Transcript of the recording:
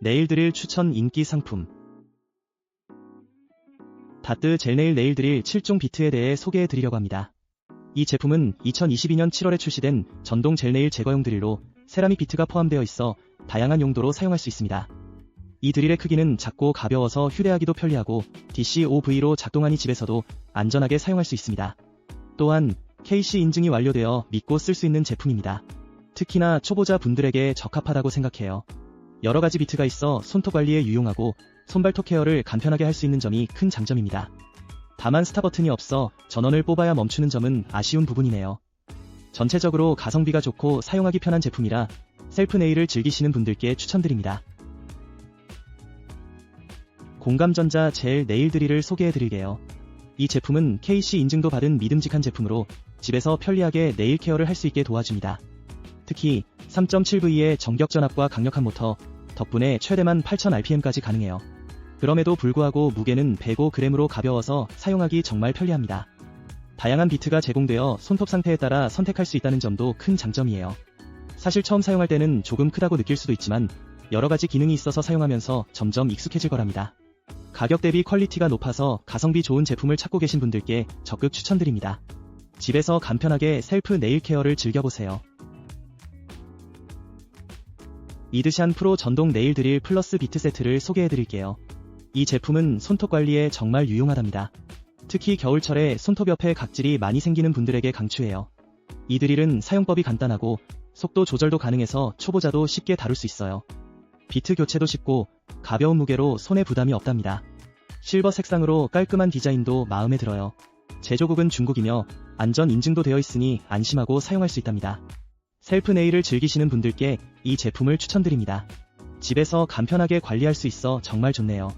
네일 드릴 추천 인기 상품 다뜨 젤네일 네일 드릴 7종 비트에 대해 소개해 드리려고 합니다. 이 제품은 2022년 7월에 출시된 전동 젤네일 제거용 드릴로 세라믹 비트가 포함되어 있어 다양한 용도로 사용할 수 있습니다. 이 드릴의 크기는 작고 가벼워서 휴대하기도 편리하고 DC-5V로 작동하니 집에서도 안전하게 사용할 수 있습니다. 또한 KC 인증이 완료되어 믿고 쓸 수 있는 제품입니다. 특히나 초보자 분들에게 적합하다고 생각해요. 여러 가지 비트가 있어 손톱 관리에 유용하고 손발톱 케어를 간편하게 할 수 있는 점이 큰 장점입니다. 다만 스타 버튼이 없어 전원을 뽑아야 멈추는 점은 아쉬운 부분이네요. 전체적으로 가성비가 좋고 사용하기 편한 제품이라 셀프 네일을 즐기시는 분들께 추천드립니다. 공감전자 젤 네일 드릴을 소개해 드릴게요. 이 제품은 KC 인증도 받은 믿음직한 제품으로 집에서 편리하게 네일 케어를 할 수 있게 도와줍니다. 특히 3.7V의 정격 전압과 강력한 모터 덕분에 최대만 8000rpm까지 가능해요. 그럼에도 불구하고 무게는 105g으로 가벼워서 사용하기 정말 편리합니다. 다양한 비트가 제공되어 손톱 상태에 따라 선택할 수 있다는 점도 큰 장점이에요. 사실 처음 사용할 때는 조금 크다고 느낄 수도 있지만 여러 가지 기능이 있어서 사용하면서 점점 익숙해질 거랍니다. 가격 대비 퀄리티가 높아서 가성비 좋은 제품을 찾고 계신 분들께 적극 추천드립니다. 집에서 간편하게 셀프 네일 케어를 즐겨보세요. 이드샨 프로 전동 네일 드릴 플러스 비트 세트를 소개해드릴게요. 이 제품은 손톱 관리에 정말 유용하답니다. 특히 겨울철에 손톱 옆에 각질이 많이 생기는 분들에게 강추해요. 이 드릴은 사용법이 간단하고 속도 조절도 가능해서 초보자도 쉽게 다룰 수 있어요. 비트 교체도 쉽고 가벼운 무게로 손에 부담이 없답니다. 실버 색상으로 깔끔한 디자인도 마음에 들어요. 제조국은 중국이며 안전 인증도 되어 있으니 안심하고 사용할 수 있답니다. 셀프 네일을 즐기시는 분들께 이 제품을 추천드립니다. 집에서 간편하게 관리할 수 있어 정말 좋네요.